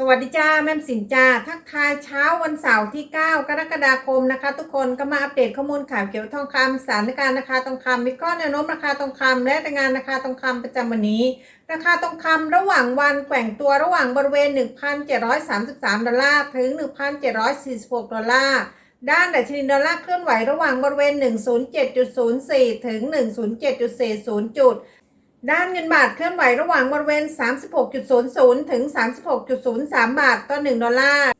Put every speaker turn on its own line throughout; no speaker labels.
สวัสดีจ้าแม่สินจ้าทักทายเช้าวันเสาร์ที่ 9 กรกฎาคมนะคะ ทุกคนก็มาอัปเดตข้อมูลข่าวเกี่ยวกับทองคำสถานการณ์ราคาทองคำวิเคราะห์แนวโน้มราคาทองคำและรายงานราคาทองคำประจำวันนี้ ราคาทองคำระหว่างวันแกว่งตัวระหว่างบริเวณ 1,733 ดอลลาร์ถึง 1,746 ดอลลาร์ด้านดัชนีดอลลาร์เคลื่อนไหวระหว่างบริเวณ 107.04 ถึง 107.40 จุด ด้านเงินบาทเคลื่อนไหวระหว่างบริเวณ 36.00 ถึง 36.03 บาทต่อ 1 ดอลลาร์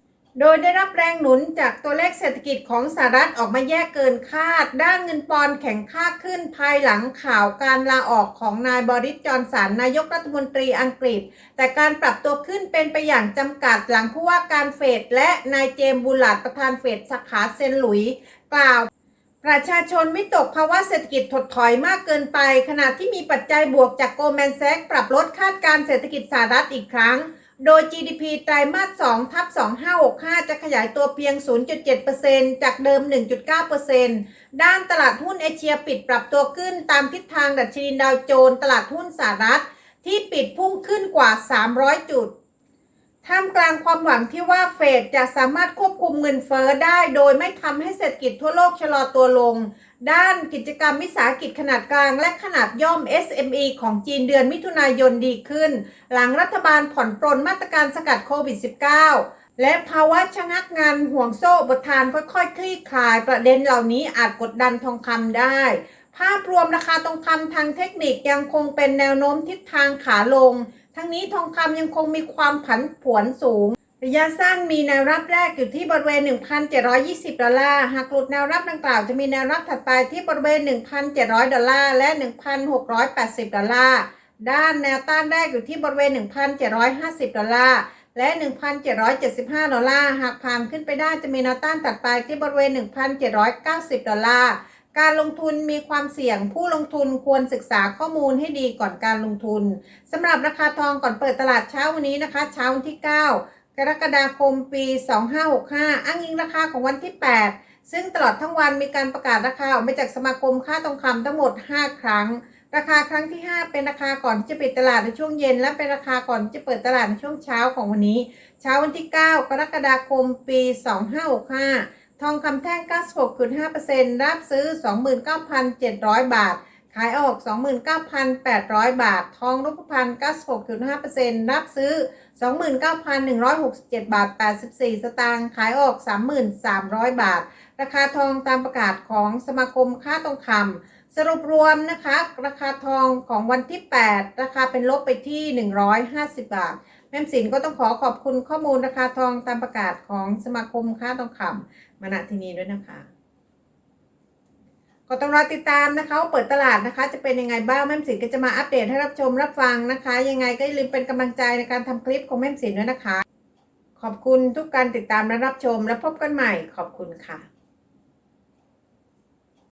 โดยได้รับแรงหนุนจากตัวเลขเศรษฐกิจของสหรัฐออกมาแย่เกินคาด ด้านเงินปอนด์แข็งค่าขึ้นภายหลังข่าวการลาออกของนายบริสจอนสันนายกรัฐมนตรีอังกฤษ แต่การปรับตัวขึ้นเป็นไปอย่างจำกัดหลังผู้ว่าการเฟดและนายเจมส์บูลาร์ดประธานเฟดสาขาเซนต์หลุยส์กล่าว ประชาชนวิตกภาวะเศรษฐกิจถดถอยมากเกินไป ขณะที่มีปัจจัยบวกจากโกลแมนแซกปรับลดคาดการณ์เศรษฐกิจสหรัฐอีกครั้ง โดย GDP ไตรมาส2ทับ2565 จะขยายตัวเพียง 0.7%จากเดิม 1.9%ด้านตลาดหุ้นเอเชียปิดปรับตัวขึ้นตามทิศทางดัชนีดาวโจนส์ตลาดหุ้นสหรัฐ ที่ปิดพุ่งขึ้นกว่า 300 จุด ท่ามกลางความหวังที่ว่าเฟดจะสามารถควบคุมเงินเฟ้อได้ โดยไม่ทำให้เศรษฐกิจทั่วโลกชะลอตัวลง ด้านกิจกรรมวิสาหกิจขนาดกลางและขนาดย่อม SME ของจีนเดือนมิถุนายนดีขึ้น หลังรัฐบาลผ่อนปรนมาตรการสกัดโควิด -19 และภาวะชะงักงานห่วงโซ่อุปทานค่อยๆคลี่คลาย ประเด็นเหล่านี้อาจกดดันทองคำได้ ภาพรวมราคาทองคำทางเทคนิคยังคงเป็นแนวโน้มทิศทางขาลง ทั้งนี้ทองคำยังคงมีความผันผวนสูง ระยะสั้นมีแนวรับแรกอยู่ที่บริเวณ 1,720 ดอลลาร์ หากหลุดแนวรับดังกล่าวจะมีแนวรับถัดไปที่บริเวณ 1,700 ดอลลาร์ และ 1,680 ดอลลาร์ ด้านแนวต้านแรกอยู่ที่บริเวณ 1,750 ดอลลาร์ และ 1,775 ดอลลาร์ หากผ่านขึ้นไปได้จะมีแนวต้านถัดไปที่บริเวณ 1,790 ดอลลาร์ การลงทุนมีความเสี่ยงผู้ลงทุนควรศึกษาข้อมูลให้ดีก่อนการลงทุนสำหรับราคาทองก่อนเปิดตลาดเช้าวันนี้นะคะ เช้าวันที่ 9 กรกฎาคมปี 2565 อ้างอิงราคาของวันที่ 8 ซึ่งตลอดทั้งวันมีการประกาศราคาออกมาจากสมาคมค่าทองคำทั้งหมด 5 ครั้ง ราคาครั้งที่ 5 เป็นราคาก่อนที่จะปิดตลาดในช่วงเย็น และเป็นราคาก่อนที่จะเปิดตลาดในช่วงเช้าของวันนี้ เช้าวันที่ 9 กรกฎาคมปี 2565 ทองคำแท่ง 96.5%รับซื้อ 29,700 บาท ขายออก 29,800 บาท ทองรูปพรรณ96.5%รับซื้อ 29,167 บาท 84 สตางค์ ขายออก 3,300 บาท ราคาทองตามประกาศของสมาคมค่าทองคำสรุปรวมนะคะ ราคาทองของวันที่ 8 ราคาเป็นลบไปที่ 150 บาท แม่สินก็ต้องขอขอบคุณข้อมูลราคาทองตามประกาศของสมาคมค่าทองคำมาณที่นี้ด้วยนะคะ ก็ต้องรอติดตามนะคะเปิดตลาดนะคะ จะเป็นยังไงบ้างแม่สินก็จะมาอัปเดตให้รับชมรับฟังนะคะ ยังไงก็อย่าลืมเป็นกำลังใจในการทำคลิปของแม่สินด้วยนะคะ ขอบคุณทุกการติดตามและรับชม และพบกันใหม่ขอบคุณค่ะ